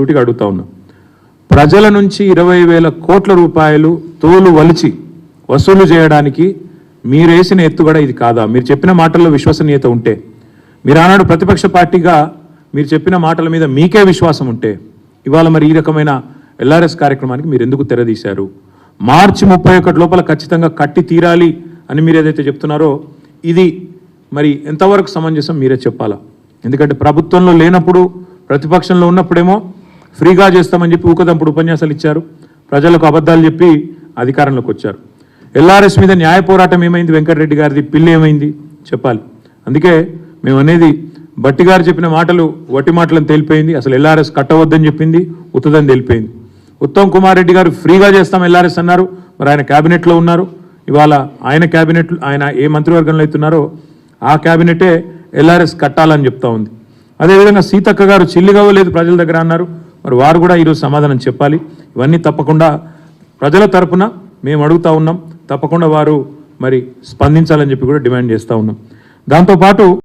సూటిగా అడుగుతా ఉన్నా. ప్రజల నుంచి ఇరవై వేల కోట్ల రూపాయలు తోలు వలిచి వసూలు చేయడానికి మీరేసిన ఎత్తుగడ ఇది కాదా? మీరు చెప్పిన మాటల్లో విశ్వసనీయత ఉంటే మీరు ఆనాడు ప్రతిపక్ష పార్టీగా మీరు చెప్పిన మాటల మీద మీకే విశ్వాసం ఉంటే ఇవాళ మరి ఈ రకమైన ఎల్ఆర్ఎస్ కార్యక్రమానికి మీరు ఎందుకు తెరదీశారు? మార్చి ముప్పై ఒకటి లోపల ఖచ్చితంగా కట్టి తీరాలి అని మీరు ఏదైతే చెప్తున్నారో ఇది మరి ఎంతవరకు సమంజసం మీరే చెప్పాలా? ఎందుకంటే ప్రభుత్వంలో లేనప్పుడు ప్రతిపక్షంలో ఉన్నప్పుడేమో ఫ్రీగా చేస్తామని చెప్పి ఊకదంపుడు ఉపన్యాసాలు ఇచ్చారు. ప్రజలకు అబద్ధాలు చెప్పి అధికారంలోకి వచ్చారు. ఎల్ఆర్ఎస్ మీద న్యాయ పోరాటం ఏమైంది? వెంకటరెడ్డి గారిది పిల్లి ఏమైంది? చెప్పాలి. అందుకే మేము అనేది బట్టి గారు చెప్పిన మాటలు వట్టి మాటలను తేలిపోయింది. అసలు ఎల్ఆర్ఎస్ కట్టవద్దని చెప్పింది ఉత్తదని తెలిపోయింది. ఉత్తమ్ కుమార్ రెడ్డి గారు ఫ్రీగా చేస్తాం ఎల్ఆర్ఎస్ అన్నారు. మరి ఆయన క్యాబినెట్లో ఉన్నారు. ఇవాళ ఆయన క్యాబినెట్ ఆయన ఏ మంత్రివర్గంలో అవుతున్నారో ఆ క్యాబినెటే ఎల్ఆర్ఎస్ కట్టాలని చెప్తా ఉంది. అదేవిధంగా సీతక్క గారు చిల్లిగవ్వలేదు ప్రజల దగ్గర అన్నారు. మరి వారు కూడా ఈరోజు సమాధానం చెప్పాలి. ఇవన్నీ తప్పకుండా ప్రజల తరపున మేము అడుగుతా ఉన్నాం. తప్పకుండా వారు మరి స్పందించాలని చెప్పి కూడా డిమాండ్ చేస్తూ ఉన్నాం. దాంతోపాటు